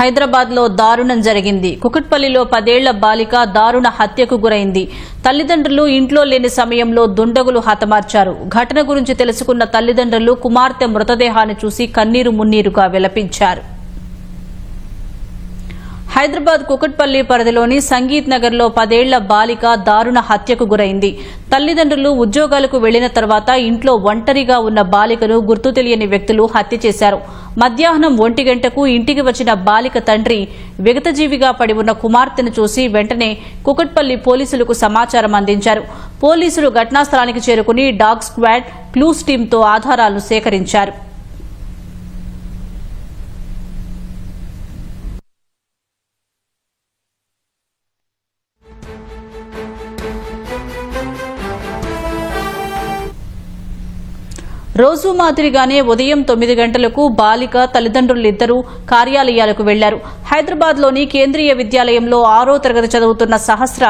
హైదరాబాద్లో దారుణం జరిగింది. కుకట్పల్లిలో పదేళ్ళ బాలిక దారుణ హత్యకు గురైంది. తల్లిదండ్రులు ఇంట్లో లేని సమయంలో దుండగులు హతమార్చారు. ఘటన గురించి తెలుసుకున్న తల్లిదండ్రులు కుమార్తె మృతదేహాన్ని చూసి కన్నీరు మున్నీరుగా విలపించారు. హైదరాబాద్ కుకట్పల్లి పరిధిలోని సంగీత్ నగర్లో పదేళ్ళ బాలిక దారుణ హత్యకు గురైంది. తల్లిదండ్రులు ఉద్యోగాలకు వెళ్ళిన తర్వాత ఇంట్లో ఒంటరిగా ఉన్న బాలికను గుర్తు తెలియని వ్యక్తులు హత్య చేశారు. మధ్యాహ్నం ఒంటి గంటకు ఇంటికి వచ్చిన బాలిక తండ్రి విగతజీవిగా పడి ఉన్న కుమార్తెను చూసి వెంటనే కుకట్పల్లి పోలీసులకు సమాచారం అందించారు. పోలీసులు ఘటనా స్థలానికి చేరుకుని డాగ్ స్క్వాడ్ క్లూస్ టీంతో ఆధారాలను సేకరించారు. రోజు మాదిరిగానే ఉదయం తొమ్మిది గంటలకు బాలిక తల్లిదండ్రులిద్దరూ కార్యాలయాలకు వెళ్ళారు. హైదరాబాద్లోని కేంద్రీయ విద్యాలయంలో ఆరో తరగతి చదువుతున్న సహస్ర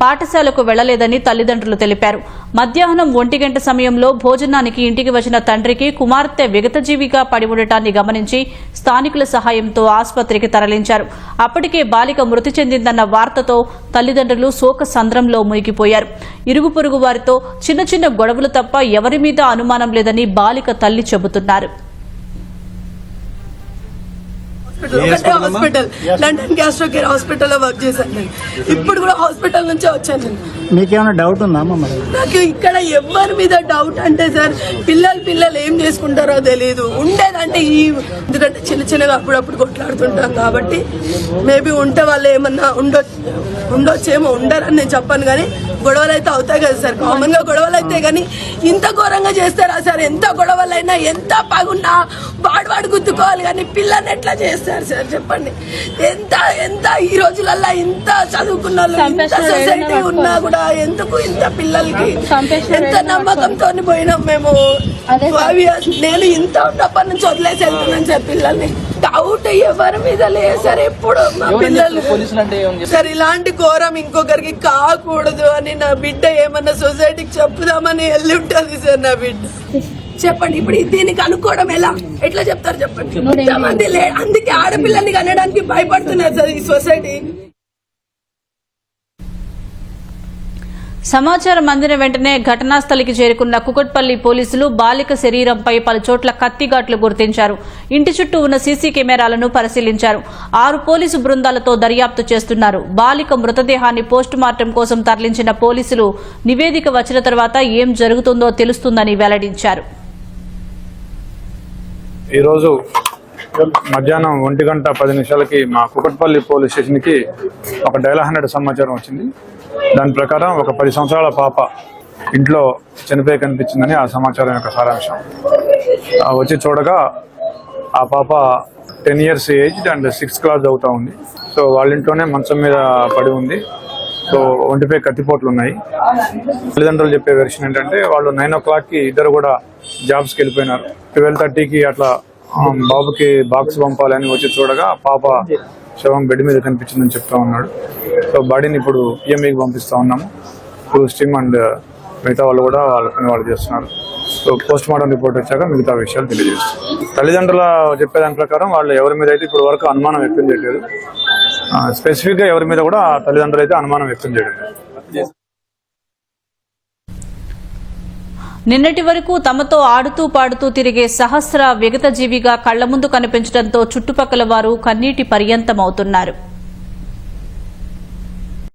పాఠశాలకు వెళ్ళలేదని తల్లిదండ్రులు తెలిపారు. మధ్యాహ్నం ఒంటి గంట సమయంలో భోజనానికి ఇంటికి వచ్చిన తండ్రికి కుమార్తె విగతజీవిగా పడి ఉండటాన్ని గమనించి స్థానికుల సహాయంతో ఆసుపత్రికి తరలించారు. అప్పటికే బాలిక మృతి చెందిందన్న వార్తతో తల్లిదండ్రులు శోక సంద్రంలో మునిగిపోయారు. ఇరుగు పొరుగు వారితో చిన్న చిన్న గొడవలు తప్ప ఎవరి మీద అనుమానం లేదని బాలిక తల్లి చెబుతున్నారు. ఒకటే హాస్పిటల్. లండన్ గ్యాస్ట్రో కేర్ హాస్పిటల్లో వర్క్ చేశాను నేను. ఇప్పుడు కూడా హాస్పిటల్ నుంచే వచ్చాను నేను. మీకేమైనా డౌట్ ఉందా నాకు ఇక్కడ ఎవరి మీద డౌట్ అంటే సార్ పిల్లలు పిల్లలు ఏం చేసుకుంటారో తెలియదు ఉండేదంటే ఈ ఎందుకంటే చిన్న చిన్నగా అప్పుడప్పుడు కొట్లాడుతుంటాం కాబట్టి మేబీ ఉంటే వాళ్ళు ఏమన్నా ఉండొచ్చు ఉండొచ్చేమో ఉండరని నేను చెప్పాను కానీ గొడవలు అయితే అవుతాయి కదా సార్? కామన్గా గొడవలు అయితే కానీ ఇంత ఘోరంగా చేస్తారా సార్? ఎంత గొడవలైనా ఎంత పగున్నా వాడు వాడు గుద్దుకోవాలి కానీ పిల్లని ఎట్లా చేస్తారు సార్? చెప్పండి. ఎంత ఎంత ఈ రోజులల్లో ఇంత చదువుకున్న వాళ్ళు, ఇంత సొసైటీ ఉన్నా కూడా ఎందుకు ఇంత పిల్లలకి? ఎంత నమ్మకంతో పోయినాం మేము. నేను ఇంత ఉన్నప్పటి నుంచి వదిలేసి వెళ్తున్నాను సార్ పిల్లల్ని. డౌట్ ఎవరి మీద లేదు సార్ ఎప్పుడు మా పిల్లలు సార్ ఇలాంటి ఘోరం ఇంకొకరికి కాకూడదు అని నా బిడ్డ ఏమన్నా సొసైటీకి చెప్పుదామని వెళ్ళి ఉంటుంది సార్ నా బిడ్డ. చెప్పండి ఇప్పుడు దీనికి అనుకోవడం ఎలా? ఎట్లా చెప్తారు చెప్పండి? లే అందుకే ఆడపిల్లల్ని కనడానికి భయపడుతున్నారు సార్ ఈ సొసైటీ. సమాచారం అందిన వెంటనే ఘటనా స్థలికి చేరుకున్న కుకట్పల్లి పోలీసులు బాలిక శరీరంపై పలు చోట్ల కత్తిఘాట్లు గుర్తించారు. ఇంటి చుట్టూ ఉన్న సీసీ కెమెరాలను పరిశీలించారు. ఆరు పోలీసు బృందాలతో దర్యాప్తు చేస్తున్నారు. బాలిక మృతదేహాన్ని పోస్టుమార్టం కోసం తరలించిన పోలీసులు నివేదిక వచ్చిన తర్వాత ఏం జరుగుతుందో తెలుస్తుందని వెల్లడించారు. ఈరోజు మధ్యాహ్నం ఒంటి గంట పది నిమిషాలకి మా కుకట్పల్లి పోలీస్ స్టేషన్కి ఒక డైల్ హండ్రెడ్ సమాచారం వచ్చింది. దాని ప్రకారం ఒక పది సంవత్సరాల పాప ఇంట్లో చనిపోయి కనిపించిందని ఆ సమాచారం యొక్క సారాంశం. వచ్చి చూడగా ఆ పాప ten years age and sixth class అవుతా ఉంది. సో వాళ్ళ ఇంట్లోనే మంచం మీద పడి ఉంది. సో ఒంటిపై కత్తిపోట్లు ఉన్నాయి. తల్లిదండ్రులు చెప్పే వెర్షన్ ఏంటంటే వాళ్ళు నైన్ ఓ క్లాక్కి ఇద్దరు కూడా జాబ్స్కి వెళ్ళిపోయినారు. ట్వెల్వ్ థర్టీకి అట్లా బాబుకి బాక్స్ పంపాలి అని వచ్చి చూడగా పాప శవం బెడ్ మీద కనిపించిందని చెప్తా ఉన్నాడు. సో బాడీని ఇప్పుడు పిఎంఈకి పంపిస్తా ఉన్నాము. క్రూజ్ టీమ్ అండ్ మిగతా వాళ్ళు కూడా వాళ్ళ పని వాళ్ళు చేస్తున్నారు. సో పోస్ట్ మార్టం రిపోర్ట్ వచ్చాక మిగతా విషయాలు తెలియజేస్తారు తల్లిదండ్రుల చెప్పేదాని ప్రకారం వాళ్ళు ఎవరి మీద అయితే ఇప్పుడు వరకు అనుమానం వ్యక్తం చేయలేదు స్పెసిఫిక్గా ఎవరి మీద కూడా తల్లిదండ్రులు అయితే అనుమానం వ్యక్తం చేయడం నిన్నటి వరకు తమతో ఆడుతూ పాడుతూ తిరిగే సహస్ర విగతజీవిగా కళ్ళ ముందు కనిపించడంతో చుట్టుపక్కల వారు కన్నీటి పర్యంతమవుతున్నారు.